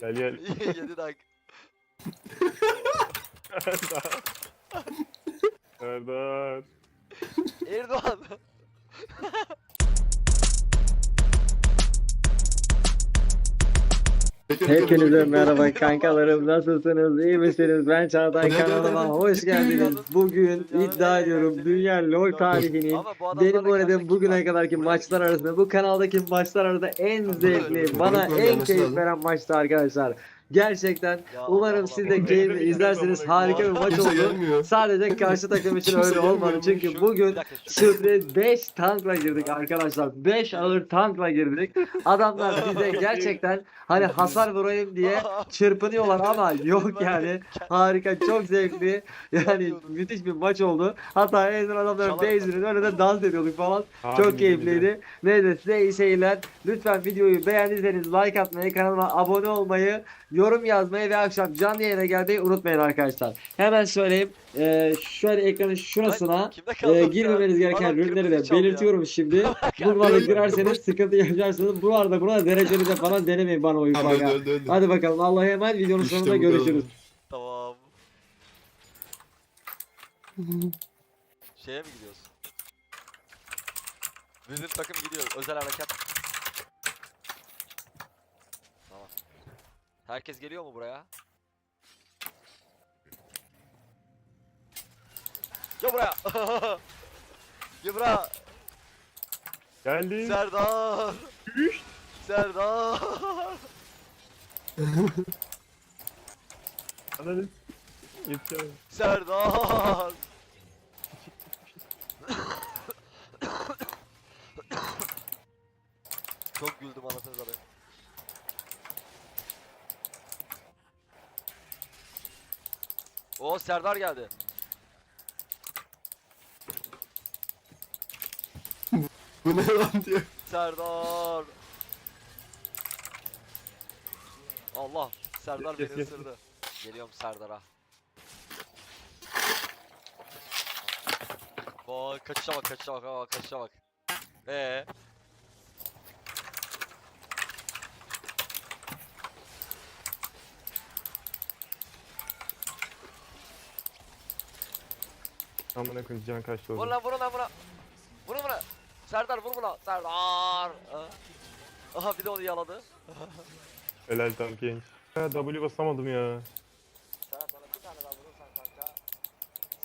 Gel gel. 7 dakika. Serdar. Erdoğan. Hepinize merhaba kankalarım. Nasılsınız? İyi misiniz? Ben Çağatay kanalıma hoş geldiniz. bugün iddia ediyorum dünya lol tarihinin benim oynadığım bugüne kadarki maçlar arasında bu kanaldaki maçlar arasında en zevkli bana en keyif veren maçtı arkadaşlar gerçekten Ya umarım Allah siz de Benim de izlersiniz harika bir maç Kimse oldu gelmiyor. sadece karşı takım için Kimse öyle olmadı gelmiyor. çünkü Şu- bugün Sürpriz 5 tankla girdik arkadaşlar. 5 ağır tankla girdik. Adamlar bize gerçekten hani hasar vurayım diye çırpınıyorlar ama yok yani. Harika, çok zevkli. Yani müthiş bir maç oldu. Hatta en son adamların Çalar- base'inin önünde dans ediyorduk falan. Abi Çok keyifliydi. Neyse size iyi seyirler. Lütfen videoyu beğendiyseniz like atmayı, kanalıma abone olmayı, yorum yazmayı ve akşam canlı yayına gelmeyi unutmayın arkadaşlar. Hemen söyleyeyim. Ee, şöyle ekranın şurasına ya? girmemeniz gereken ürünleri de çaldı ya. belirtiyorum şimdi. Buralara girerseniz sıkıntı yaşarsınız. Bu arada burada dereceli de falan denemeyin bana oyun Tamam kanka. öldü öldü. Hadi bakalım Allah'a emanet videonun İşte sonunda görüşürüz. Tamam. Şeye mi gidiyoruz? Bizim takım gidiyor. Özel harekat. Herkes geliyor mu buraya? Gel buraya. Gel buraya. Geldim. Serdar. Serdar. Ananı Yetişemem. Serdar. Çok güldüm anasını satayım. O Serdar geldi. Bu ne lan diye. Serdar. Allah. Serdar beni ısırdı. Geliyorum Serdar'a. Vay kaçışa bak kaçışa bak kaçışa bak. Ee. Amına koyayım can kaçtı Vur orada. lan vur lan vur lan. Vur buna. Serdar vur buna. Serdar. Aa. Aha bir de onu yaladı. Helal tam genç. Ha, W basamadım ya. Serhat sana bir tane daha vurursan kanka.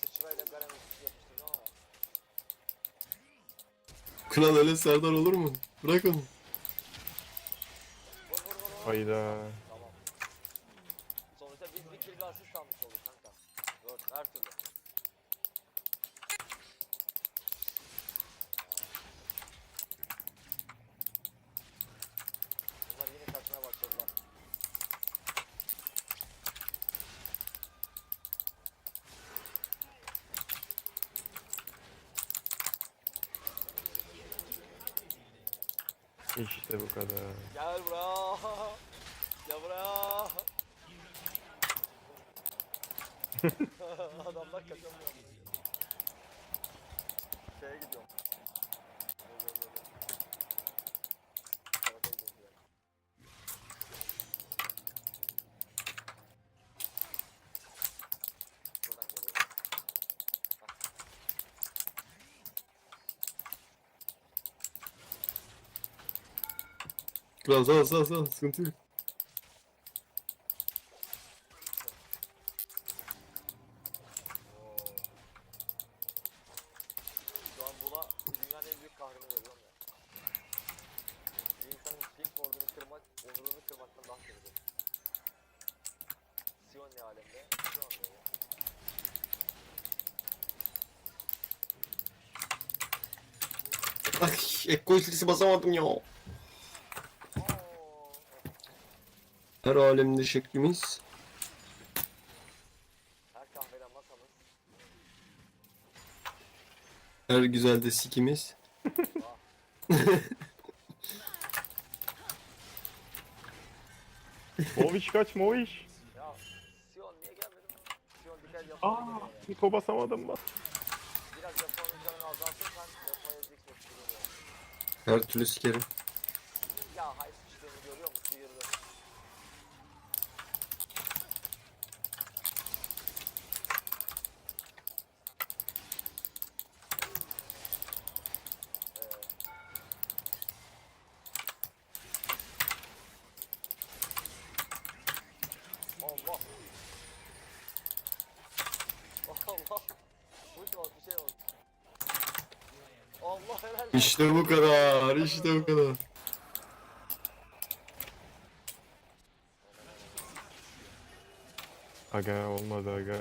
Sıçrayla garem yapıştırdım ama. Kral öyle Serdar olur mu? Bırak onu. Vur vur vur vur. Hayda. Tamam. Sonuçta biz bir kill bir asist almış olduk kanka. Dört her türlü. Bunlar yine başladılar. İşte bu kadar. Gel buraya. Gel buraya. Adamlar kaçamıyor. Şeye gidiyorum. Kral sağ sağ sağ sıkıntı yok. Oo. Şu an buna dünyanın en büyük kahrını veriyorum ya. Bir insanın pink ordunu kırmak, onurunu kırmaktan daha kötüdür. Sion ne alemde? Şu an böyle. Ay ekko ikilisi basamadım ya. Her alemde şeklimiz. Her kahveden masamız. Her güzel de sikimiz. Moviş kaç Moviş. Ya Sion niye gelmedin? Sion dikkat Aa, yapalım. Niko basamadım bak. Biraz Japon'un canını azaltırsan sözü Her türlü sikerim. Ya hay sıçtım. Allah. Ulti bak bir şey oldu. Allah helal. İşte bu kadar. İşte bu kadar. Aga olmadı aga.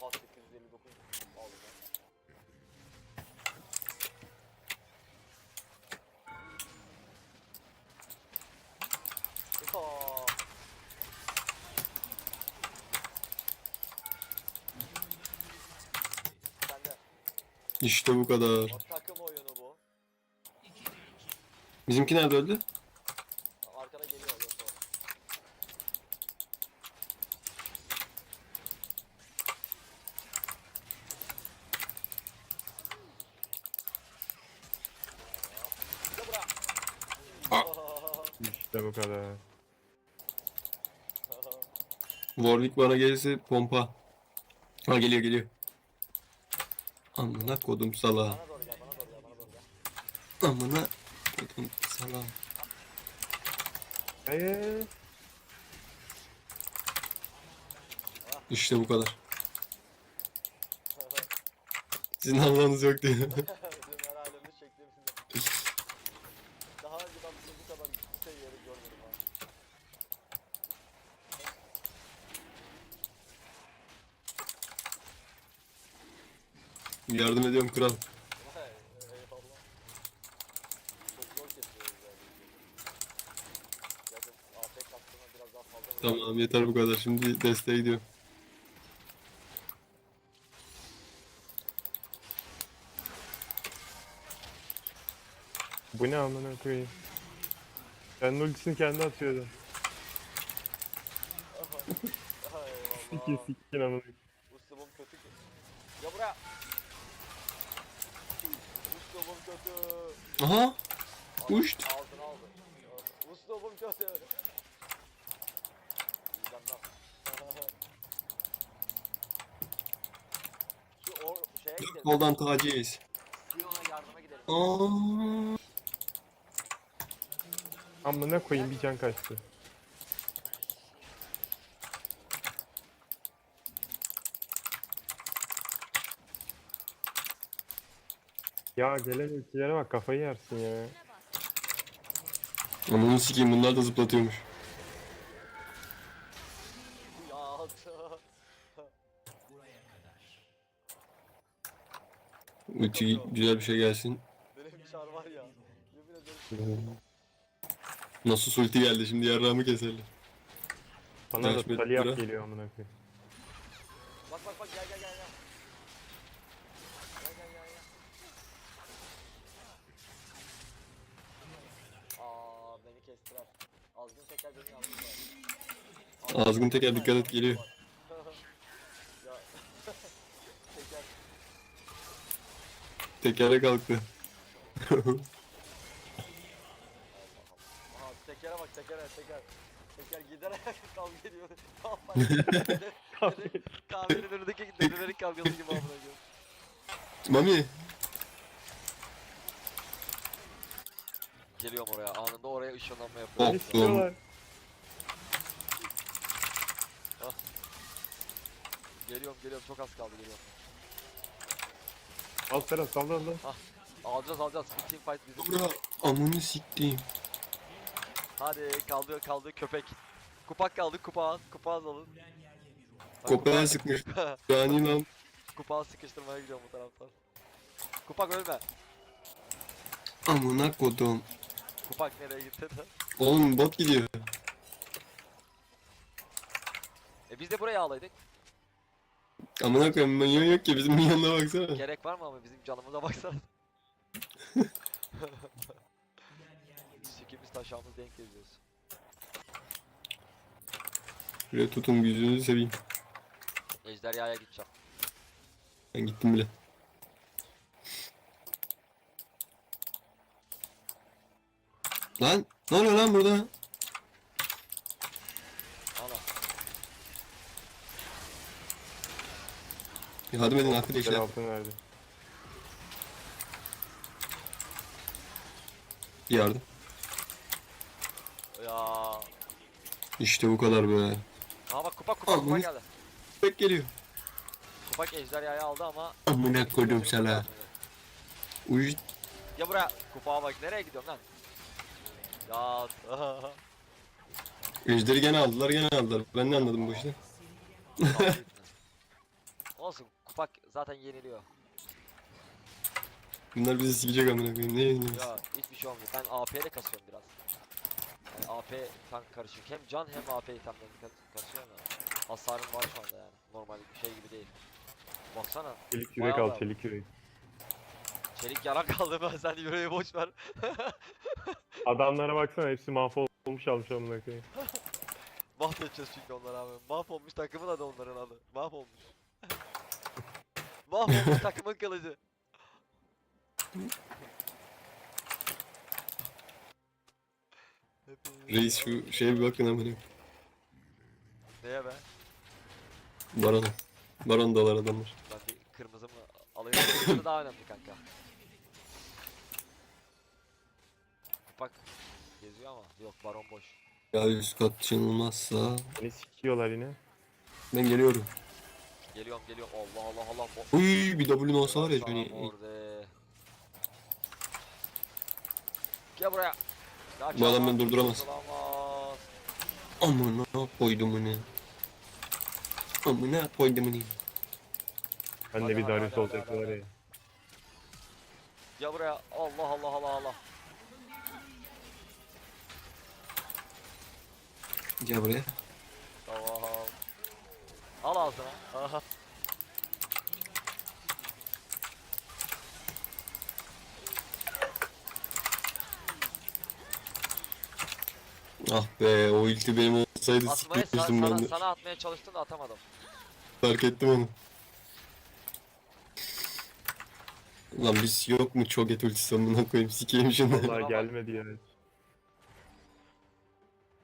Oha 859 aldım ben. Ya. Sen de. İşte bu kadar. Takım oyunu bu. Bizimki nerede öldü? Arkada geliyor Yoko. Bir de. İşte bu kadar. Warwick bana gelirse pompa. Ha geliyor geliyor. Amına kodum sala. bana doğru gel, bana doğru gel, bana doğru gel. Amına kodum sala. Hayır. İşte bu kadar. Sizin Allah'ınız yok diyor. Bizim her halimiz şeklimizde. Daha önceden bu kadar bir şey yeri görmedim ha. Yardım ediyorum kral. Vay, eyvallah. Çok zor kesiyoruz yani. Gerçi AP kastına biraz daha fazla vuruyor. Tamam yeter bu kadar. Şimdi desteğe gidiyorum. Bu ne amına koyayım. Kendi ultisini kendi atıyordu. Sikin sikin amına koyayım. Uslubum kötü ki. Ya buraya. Uslubum kötü. Aha. Uçt. Aldın aldın. Uslubum kötü. Şu o şeye gidelim. Koldan taciz. Sion'a yardıma gidelim. Aa. Amına koyayım bir can kaçtı. Ya gelen ülkelere bak kafayı yersin ya. Ananı sikeyim bunlar da zıplatıyormuş. Ya Ulti güzel bir şey gelsin. benim çar var ya. Yemin ederim. Nasıl ulti geldi şimdi yarrağımı keserler. Bana da bırak. geliyor amına koyayım. Bak bak bak gel. Gel Azgın teker beni yalnız var. Azgın teker dikkat et geliyor. ya. teker. Tekere kalktı. Aha tekere bak tekere teker. Teker giderek kavga ediyor. Kahvenin önündeki dedelerin kavgası gibi amına koyayım. Mami. Geliyorum oraya anında oraya ışınlanma yapıyorum. İstiyorlar. Geliyorum geliyorum çok az kaldı geliyorum. Al Serhat saldır lan. Alacağız alacağız. Bir team fight bizim. Bura. Amını siktiğim. Hadi kaldı kaldı köpek. Kupak kaldı kupa kupa alın. Kopağa sıkmış. Yani lan. Kupağı sıkıştırmaya gidiyorum bu taraftan. Kupak ölme. Amına kodum. Kupak nereye gitti de. Oğlum bot gidiyor. E biz de buraya ağlaydık. Amına koyayım minyon yok ki bizim minyonlara baksana. Gerek var mı ama bizim canımıza baksana. Sikimiz taşağımız denk geziyoruz. Şuraya tutun yüzünüzü seveyim. Ejderhaya gideceğim. Ben gittim bile. Lan ne oluyor lan burada? Ana. Yardım edin arkadaşlar. altın verdi. Yardım. Ya. İşte bu kadar be. Aa bak kupak kupak Al bunu. geldi. Bek geliyor. Kupak ejderhayı aldı ama Amına koydum sana. Uy. Ya buraya kupağa bak nereye gidiyorsun lan? Ya Ejderi gene aldılar gene aldılar. Ben ne anladım bu işten? Olsun kupak zaten yeniliyor. Bunlar bizi sikecek amına koyayım. Ne yediniz? Ya hiçbir şey olmuyor. Ben AP'yle kasıyorum biraz. Yani AP tank karışık. Hem can hem AP itemlerini ka- kasıyorum ya. Hasarım var şu anda yani. Normal bir şey gibi değil. Baksana. Çelik yürek Bayağı al çelik yürek. Çelik yara kaldı ben sen yüreği boş ver. Adamlara baksana hepsi mahvolmuş almış amına koyayım. Mahvedeceğiz çünkü onları abi. Mahvolmuş takımın adı onların adı. Mahvolmuş. Mahvolmuş takımın kılıcı. Reis şu şeye bir bakın amına koyayım. Neye be? Barona. Baron dolar adamlar. Ben bir kırmızı mı alayım? Kırmızı daha önemli kanka. Yok baron boş. Ya üst kat çınılmazsa Beni sikiyorlar yine. ben geliyorum. Geliyorum geliyorum Allah Allah Allah. Bo- Uy bir W olsa var ya Sana beni. morde. Gel buraya. Ya Bu adam beni durduramaz. durduramaz. Amına koydum onu. Amına koydum onu. Ben Hadi, de bir hadi, Darius hadi, olacak hadi, var hadi. ya. Gel buraya. Allah Allah Allah Allah. Gel buraya. Tamam. Al ağzına. Aha. Ah be o ulti benim olsaydı Atmayı sa- sikmiştim ben sana, de. sana atmaya çalıştım da atamadım. Fark ettim onu. Lan biz yok mu çok et ultisi amına koyayım sikeyim şunu. Vallahi gelmedi ya.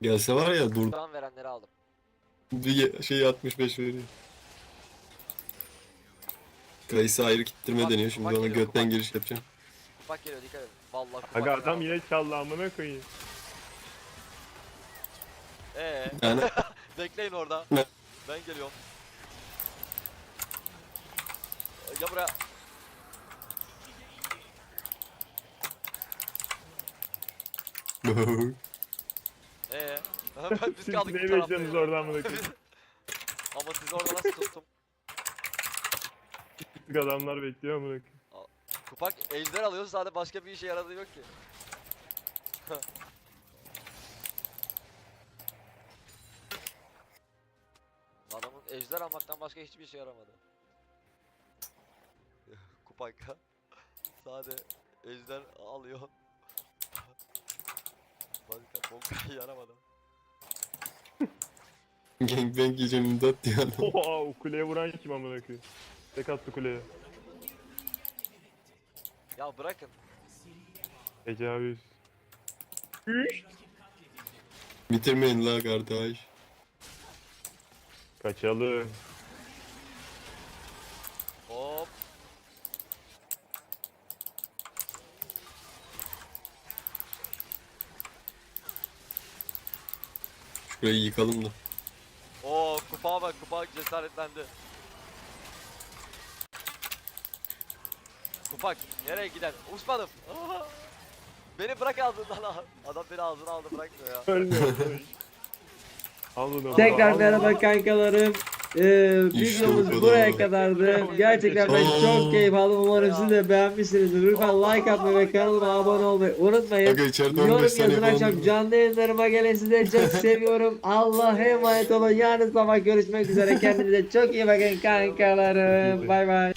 Gelse var ya dur Buradan verenleri aldım. bir şey 65 veriyor. Kayısı ayrı kittirme Bak, deniyor şimdi bak ona geliyor, götten bak. giriş yapacağım. Kupak geliyor dikkat edin. Vallahi kupak. Aga geliyor. adam yine çaldı amına koyayım. Ee, Yani bekleyin orada. Ne? Ben geliyorum. Gel buraya. Ben biz kaldık ne bu tarafta bekliyorsunuz ya. orada amına koyayım? Ama sizi orada nasıl tuttum? Tık adamlar bekliyor amına koyayım. Kupak ejder alıyor zaten başka bir işe yaradığı yok ki. Adamın ejder almaktan başka hiçbir işe yaramadı. Kupak sade ejder alıyor. başka bok yaramadı. Gangbang yiyeceğim imdat diyor adam. Oha o kuleye vuran kim amına koyayım? Tek attı kuleye. Ya bırakın. Tecavüz. Bitirmeyin la kardeş. Kaçalım. Hop. Şurayı yıkalım da. Kupağa bak kupak cesaretlendi. Kupak nereye giden? Uçmadım. Aa! Beni bırak ağzından al. Adam beni ağzına aldı bırakmıyor ya. Ölmüyor. Al bunu. Tekrar merhaba kankalarım. Ee, videomuz buraya kadardı. Gerçekten ben çok keyif aldım. Umarım siz de beğenmişsinizdir. Lütfen like atmayı ve kanalıma abone olmayı unutmayın. Aga içeride 15 Yorum saniye yazın falan. akşam durdu. canlı yayınlarıma gelin sizleri çok seviyorum. Allah'a emanet olun. Yarın sabah görüşmek üzere. Kendinize çok iyi bakın kankalarım. Bay bay.